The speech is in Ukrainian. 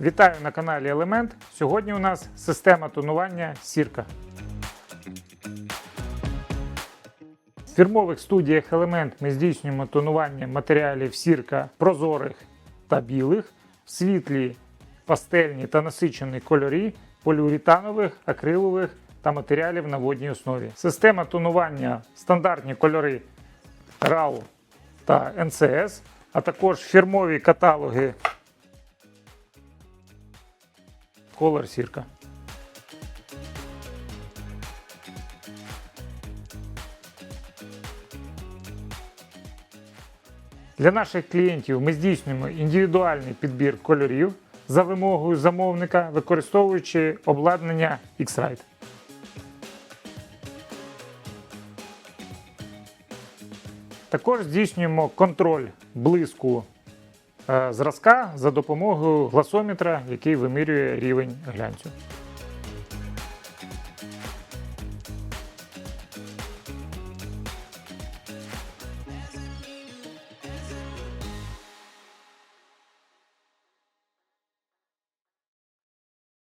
Вітаю на каналі Елемент. Сьогодні у нас система тонування Сірка. В фірмових студіях Елемент ми здійснюємо тонування матеріалів сірка прозорих та білих, в світлі, пастельні та насичені кольорі, поліуретанових, акрилових та матеріалів на водній основі. Система тонування стандартні кольори RAW та NCS, а також фірмові каталоги Color Сірка. Для наших клієнтів ми здійснюємо індивідуальний підбір кольорів за вимогою замовника, використовуючи обладнання X-Rite. Також здійснюємо контроль блиску е, зразка за допомогою гласометра, який вимірює рівень глянцю.